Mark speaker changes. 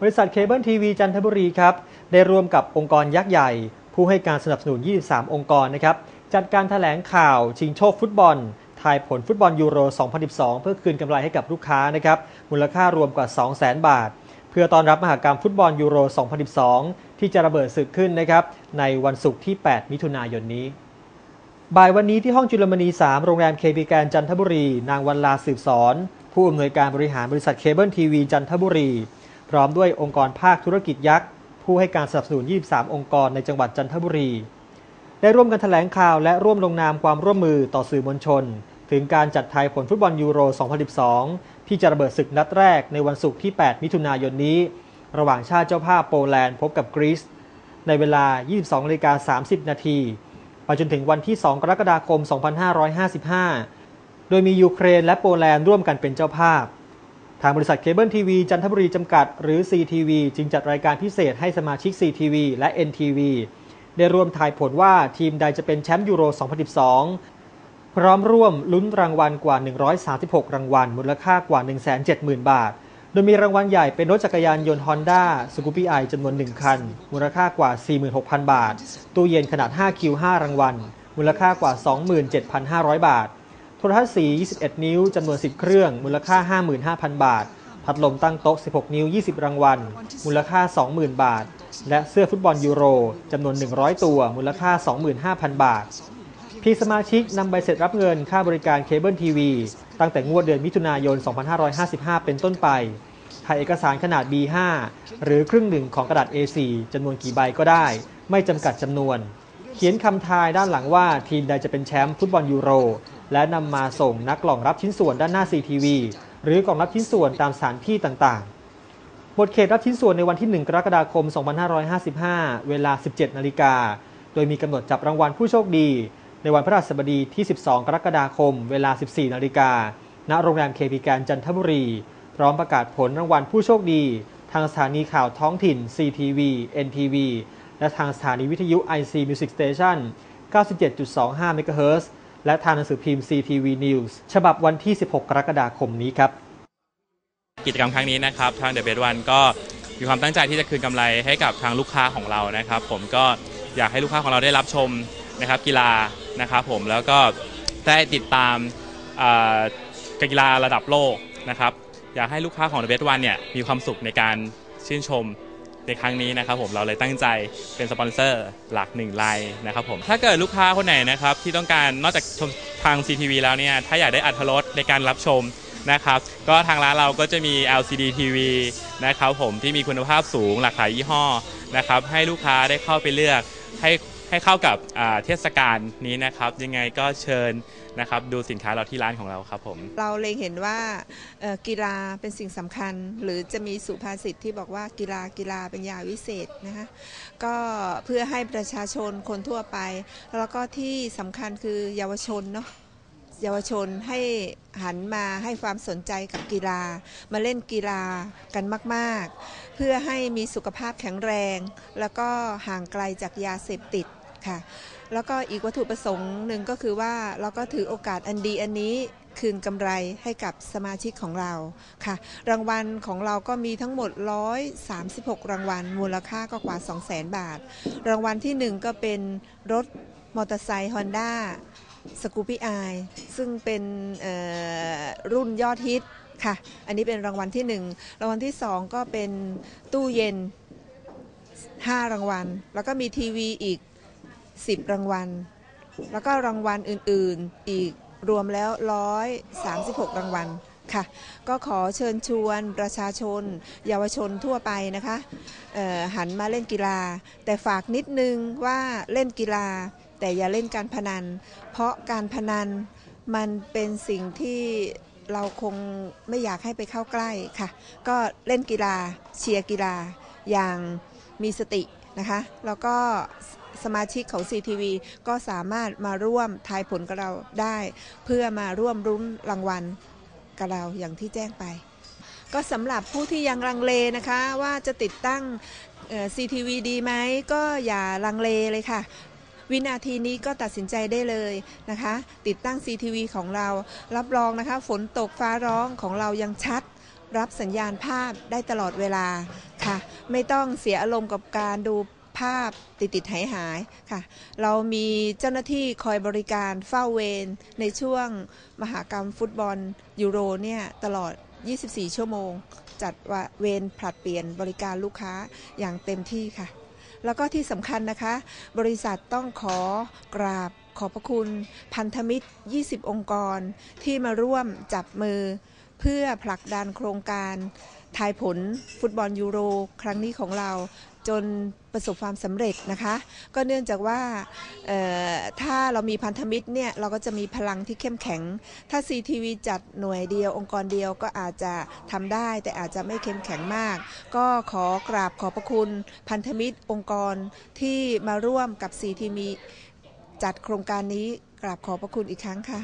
Speaker 1: บริษัทเคเบิลทีวีจันทบุรีครับได้ร่วมกับองค์กรยักษ์ใหญ่ ผู้ให้การสนับสนุน 23 องค์กรนะครับจัดการแถลงข่าวชิงโชคฟุตบอลทายผลฟุตบอลยูโร 2012 เพื่อคืนกำไรให้กับลูกค้านะครับมูลค่ารวมกว่า 200,000 บาท เพื่อต้อนรับมหากรรมฟุตบอลยูโร 2012 ที่จะระเบิดศึกขึ้นนะครับในวันศุกร์ที่ 8 มิถุนายนนี้บ่ายวันนี้ที่ห้องจุลมณี 3 โรงแรมเคบีแกรนจันทบุรี นางวันลาสืบสอน ผู้อำนวยการบริหารบริษัทเคเบิลทีวีจันทบุรี พร้อมด้วยองค์กรภาคธุรกิจยักษ์ ผู้ให้การสนับสนุน 23 องค์กรในจังหวัดจันทบุรี ได้ร่วมกันแถลงข่าวและร่วมลงนามความร่วมมือต่อสื่อมวลชน ถึงการจัดทายผลฟุตบอลยูโร 2012 ที่จะระเบิดศึกนัดแรกในวันศุกร์ที่ 8 มิถุนายนนี้ ระหว่างชาติเจ้าภาพโปแลนด์พบกับกรีซในเวลา 22นาฬิกา30 นาทีไปจนถึงวันที่ 2 กรกฎาคม 2555 โดยมียูเครนและโปแลนด์ร่วมกันเป็นเจ้าภาพ ทางบริษัทเคเบิลทีวีจันทบุรีจำกัด หรือ CTV จึงจัดรายการพิเศษให้สมาชิก CTV และ NTV ได้ร่วมทายผลว่าทีมใดจะเป็นแชมป์ยูโร 2012 พร้อมร่วมลุ้นรางวัลกว่า 136 รางวัล มูลค่ากว่า 170,000 บาท โดยมีรางวัลใหญ่เป็นรถจักรยานยนต์ Honda s c o o p y i จำนวน 1 คัน มูลค่ากว่า 46,000 บาท ตู้เย็นขนาด 5 คิว 5 รางวัล มูลค่ากว่า 27,500 บาท โทรทัศน์สี 21 นิ้ว จำนวน 10 เครื่อง มูลค่า 55,000 บาท พัดลมตั้งโต๊ะ 16 นิ้ว 20 รางวัล มูลค่า 20,000 บาท และเสื้อฟุตบอลยูโร จำนวน 100 ตัว มูลค่า 25,000 บาทพี่สมาชิกนำใบเสร็จรับเงินค่าบริการเคเบิลทีวี ตั้งแต่งวดเดือนมิถุนายน 2555 เป็นต้นไปถ่ายเอกสารขนาด B5 หรือครึ่งหนึ่งของกระดาษ A4 จำนวนกี่ใบก็ได้ ไม่จำกัดจำนวน เขียนคำทายด้านหลังว่าทีมใดจะเป็นแชมป์ฟุตบอลยูโร และนำมาส่งนักกล่องรับชิ้นส่วนด้านหน้า CTV หรือกล่องรับชิ้นส่วนตามสถานที่ต่างๆ หมดเขตรับชิ้นส่วนในวันที่ 1 กรกฎาคม 2555 เวลา 17 นาฬิกา โดยมีกำหนดจับรางวัลผู้โชคดี ในวันพฤหัสบดีที่ 12 กรกฎาคม เวลา 14 นาฬิกา ณ โรงแรมเคพีแกนจันทบุรี พร้อมประกาศผลรางวัลผู้โชคดี ทางสถานีข่าวท้องถิ่น CTV NTV และทางสถานีวิทยุ IC Music Station 97.25 MHz และทางหนังสือพิมพ์ CTV News ฉบับวันที่ 16 กรกฎาคมนี้ครับ
Speaker 2: กิจกรรมครั้งนี้นะครับทางเดอะเบ e วันก็มีความตั้งใจที่จะคืนกำไรให้กับทางลูกค้าของเรานะครับ ผมก็อยากให้ลูกค้าของเราได้รับชมนะครับกีฬานะครับผมแล้วก็ได้ติดตามกีฬาระดับโลกนะครับอยากให้ลูกค้าของเดอะเบ e วันเนี่ยมีความสุขในการชื่นชม ในครั้งนี้นะครับผมเราเลยตั้งใจเป็นสปอนเซอร์หลักหนึ่งรายนะครับผมถ้าเกิดลูกค้าคนไหนนะครับที่ต้องการนอกจากชมทาง CTV แล้วเนี่ยถ้าอยากได้อัธรสในการรับชมนะครับก็ทางร้านเราก็จะมี LCD TV นะครับผมที่มีคุณภาพสูงหลากหลายยี่ห้อนะครับให้ลูกค้าได้เข้าไปเลือกให้ ให้เข้ากับเทศกาลนี้นะครับ ยังไงก็เชิญนะครับดูสินค้าเราที่ร้านของเราครับผม
Speaker 3: เราเลยเห็นว่ากีฬาเป็นสิ่งสำคัญ หรือจะมีสุภาษิตที่บอกว่ากีฬากีฬาเป็นยาวิเศษนะคะก็เพื่อให้ประชาชนคนทั่วไป แล้วก็ที่สำคัญคือเยาวชนเนาะเยาวชนให้หันมาให้ความสนใจกับกีฬา มาเล่นกีฬากันมาก ๆ เพื่อให้มีสุขภาพแข็งแรง แล้วก็ห่างไกลจากยาเสพติด ค่ะ แล้วก็อีกวัตถุประสงค์หนึ่งก็คือว่าเราก็ถือโอกาสอันดีอันนี้คืนกำไรให้กับสมาชิกของเราค่ะ รางวัลของเราก็มีทั้งหมด 136 รางวัล มูลค่าก็กว่า 200,000 บาท รางวัลที่ 1 ก็เป็นรถมอเตอร์ไซค์ฮอนด้าสกูปี้ไอซึ่งเป็นรุ่นยอดฮิตค่ะ อันนี้เป็นรางวัลที่ 1 รางวัลที่ 2 ก็เป็นตู้เย็น 5 รางวัล แล้วก็มีทีวีอีก 10 รางวัล แล้วก็รางวัลอื่นๆ อีกรวมแล้ว 136 รางวัลค่ะ ก็ขอเชิญชวนประชาชน เยาวชนทั่วไปนะคะหันมาเล่นกีฬา แต่ฝากนิดนึงว่าเล่นกีฬา แต่อย่าเล่นการพนัน เพราะการพนันมันเป็นสิ่งที่เราคงไม่อยากให้ไปเข้าใกล้ค่ะ ก็เล่นกีฬาเชียร์กีฬาอย่างมีสตินะคะ แล้วก็ สมาชิกของ CTV ก็สามารถมาร่วมทายผลกับเราได้ เพื่อมาร่วมรุ้นรางวัลกับเราอย่างที่แจ้งไป ก็สำหรับผู้ที่ยังลังเลนะคะ ว่าจะติดตั้ง CTV ดีไหมก็อย่าลังเลเลยค่ะวินาทีนี้ก็ตัดสินใจได้เลยนะคะ ติดตั้ง CTV ของเรา รับรองนะคะ ฝนตกฟ้าร้องของเรายังชัด รับสัญญาณภาพได้ตลอดเวลาค่ะ ไม่ต้องเสียอารมณ์กับการดู ภาพติดติดหายหายค่ะ เรามีเจ้าหน้าที่คอยบริการเฝ้าเวรในช่วงมหากรรมฟุตบอลยูโรเนี่ยตลอด 24 ชั่วโมง จัดว่าเวรผลัดเปลี่ยนบริการลูกค้าอย่างเต็มที่ค่ะ แล้วก็ที่สำคัญนะคะ บริษัทต้องขอกราบขอบพระคุณพันธมิตร 20 องค์กรที่มาร่วมจับมือเพื่อผลักดันโครงการ ทายผลฟุตบอลยูโร ครั้งนี้ของเราจนประสบความสำเร็จนะคะ ก็เนื่องจากว่าถ้าเรามีพันธมิตรเนี่ยเราก็จะมีพลังที่เข้มแข็ง ถ้า CTV จัดหน่วยเดียว องค์กรเดียวก็อาจจะทำได้ แต่อาจจะไม่เข้มแข็งมาก ก็ขอกราบขอบพระคุณพันธมิตรองค์กรที่มาร่วมกับ CTV จัดโครงการนี้กราบขอบพระคุณอีกครั้งค่ะ